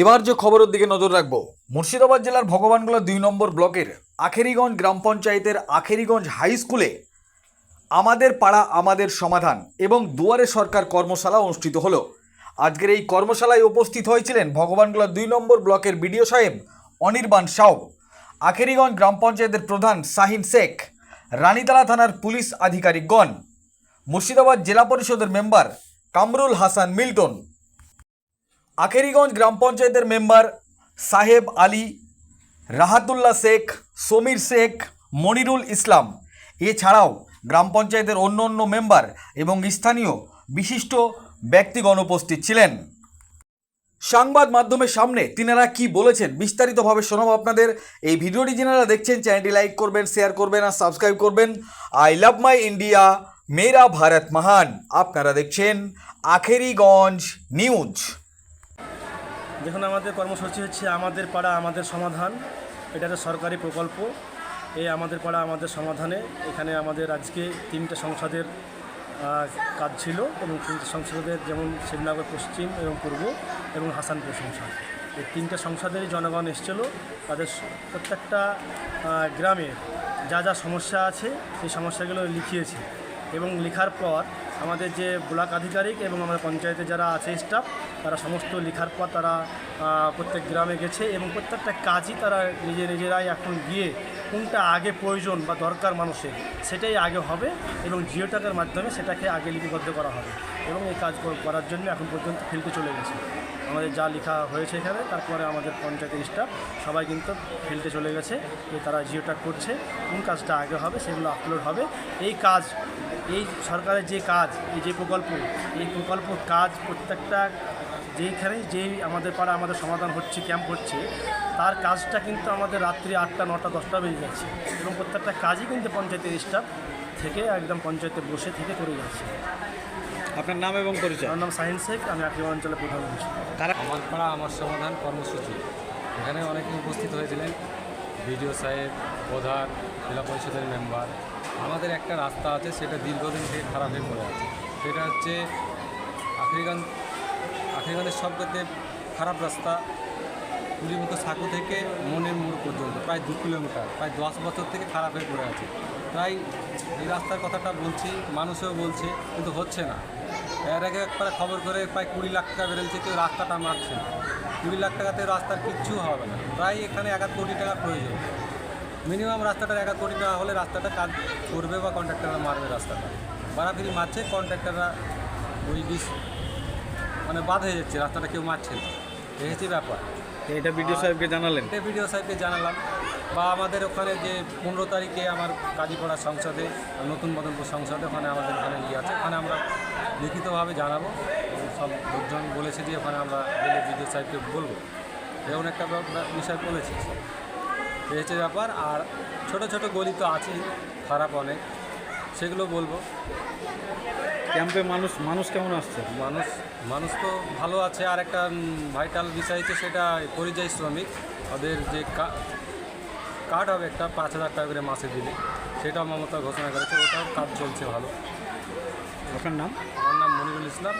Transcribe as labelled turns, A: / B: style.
A: এবার যে খবরের দিকে নজর রাখব, মুর্শিদাবাদ জেলার ভগবানগোলা দুই নম্বর ব্লকের আখেরিগঞ্জ গ্রাম পঞ্চায়েতের আখেরিগঞ্জ হাই স্কুলে আমাদের পাড়া আমাদের সমাধান এবং দুয়ারে সরকার কর্মশালা অনুষ্ঠিত হলো। আজকের এই কর্মশালায় উপস্থিত হয়েছিলেন ভগবানগোলা দুই নম্বর ব্লকের বিডিও সাহেব অনির্বাণ সাউ, আখেরিগঞ্জ গ্রাম পঞ্চায়েতের প্রধান শাহিন শেখ, রানীতলা থানার পুলিশ আধিকারিকগণ, মুর্শিদাবাদ জেলা পরিষদের মেম্বার কামরুল হাসান মিল্টন আখেরিগঞ্জ গ্রাম পঞ্চায়েতের মেম্বার সাহেব আলী, রাহাতুল্লাহ শেখ, সমীর শেখ, মনিরুল ইসলাম। এছাড়াও গ্রাম পঞ্চায়েতের অন্য অন্য মেম্বার এবং স্থানীয় বিশিষ্ট ব্যক্তিগণ উপস্থিত ছিলেন। সংবাদ মাধ্যমের সামনে তিনারা কি বলেছেন বিস্তারিতভাবে শোনাবো আপনাদের। এই ভিডিওটি যারা দেখছেন, চ্যানেলটি লাইক করবেন, শেয়ার করবেন আর সাবস্ক্রাইব করবেন। আই লাভ মাই ইন্ডিয়া, মেরা ভারত মহান। আপনারা দেখছেন আখেরিগঞ্জ নিউজ।
B: দেখুন, আমাদের কর্মসূচি হচ্ছে আমাদের পাড়া, আমাদের সমাধান। এটা একটা সরকারি প্রকল্প। এই আমাদের পাড়া, আমাদের সমাধানে। এখানে আমাদের আজকে তিনটে সংসদের কাজ ছিল এবং তিনটে সংসদের যেমন শিবনগর পশ্চিম এবং পূর্ব এবং হাসানপুর সংসদ। এই তিনটে সংসদেরই জনগণ এসেছিল। তাদের প্রত্যেকটা গ্রামে যা যা সমস্যা আছে, সেই সমস্যাগুলো লিখিয়েছে। এবং লেখার পর আমাদের যে ব্লক আধিকারিক এবং আমাদের পঞ্চায়েতে যারা আছে স্টাফ তারা সমস্ত লেখার পর তারা প্রত্যেক গ্রামে গেছে এবং প্রত্যেকটা কাজই তারা নিজে নিজেরাই এখন গিয়ে কোনটা আগে প্রয়োজন বা দরকার মানুষের সেটাই আগে হবে এবং জিও টাকার মাধ্যমে সেটাকে আগে লিপিবদ্ধ করা হবে এবং এই কাজ করার জন্য এখন পর্যন্ত ফিল্ডে চলে গেছে। আমাদের যা লেখা হয়েছে এখানে, তারপরে আমাদের পঞ্চায়েতের স্টাফ সবাই কিন্তু ফিল্ডে চলে গেছে, যে তারা জিওটা করছে, কোন কাজটা আগে হবে সেগুলো আপলোড হবে। এই কাজ, এই সরকারের যে কাজ, এই যে প্রকল্প, এই প্রকল্প কাজ প্রত্যেকটা যেইখানে যেই আমাদের পাড়া আমাদের সমাধান হচ্ছে ক্যাম্প হচ্ছে, তার কাজটা কিন্তু আমাদের রাত্রি আটটা, নটা, দশটা বেজে যাচ্ছে এবং প্রত্যেকটা কাজই কিন্তু পঞ্চায়েতের স্টাফ থেকে একদম পঞ্চায়েতে বসে থেকে করে যাচ্ছে।
C: আপনার নাম এবং পরিচয়?
B: আমার নাম সাহিন শেখ আমি আকিম অঞ্চলের প্রধান
D: আমার পাড়া আমার সমাধান কর্মসূচি। এখানে অনেকে উপস্থিত হয়েছিলেন। বিডিও সাহেব প্রধান জেলা পরিষদের মেম্বার। আমাদের একটা রাস্তা আছে সেটা দীর্ঘদিন থেকে খারাপ হয়ে পড়ে আছে। সেটা হচ্ছে আখরিগঞ্জ আখরিগঞ্জের সবথেকে খারাপ রাস্তা কুড়িমুখ সাঁকু থেকে মনের মোড় পর্যন্ত প্রায় দু কিলোমিটার প্রায় দশ বছর থেকে খারাপ হয়ে পড়ে আছে। প্রায় এই রাস্তার কথাটা বলছি মানুষেও বলছে কিন্তু হচ্ছে না। এর আগে একবার খবর করে প্রায় কুড়ি লাখ টাকা বেরোচ্ছে কেউ রাস্তাটা মারছে কুড়ি লাখ টাকাতে রাস্তার কিচ্ছু হবে না। প্রায় এখানে এক কোটি টাকা প্রয়োজন। মিনিমাম রাস্তাটার এক কোটি টাকা হলে রাস্তাটা কাজ করবে বা কন্ট্রাক্টাররা মারবে রাস্তাটা। বারাফিরি মারছে কন্ট্রাক্টাররা ওই বিষ মানে বাদ হয়ে যাচ্ছে রাস্তাটা কেউ মারছে না। এই হচ্ছে ব্যাপার।
C: এটা বিডিও সাহেবকে জানালেন?
D: এটা ভিডিও সাহেবকে জানালাম। বা আমাদের ওখানে যে পনেরো তারিখে আমার কাজীপাড়া সংসদে নতুন মদনপুর সংসদে ওখানে আমাদের ওখানে ইয়ে আছে। ওখানে আমরা লিখিতভাবে জানাব। সব লোকজন বলেছে যে ওখানে আমরা গেলে বিডিও সাহেবকে বলব। এমন একটা বিষয় বলেছি। এই হচ্ছে ব্যাপার। আর ছোট ছোট গলি তো আছেই খারাপ অনেক। সেগুলো বলব।
C: ক্যাম্পে মানুষ মানুষ কেমন আসছে?
D: মানুষ মানুষ তো ভালো আছে। আর একটা ভাইটাল বিষয় হচ্ছে সেটা পরিযায়ী শ্রমিক। ওদের যে কার্ড হবে একটা পাঁচ হাজার টাকা করে মাসে দিলে। সেটাও মমতা ঘোষণা করেছে ওটাও কাজ চলছে ভালো।
C: আপনার নাম?
D: আমার নাম মনিরুল ইসলাম।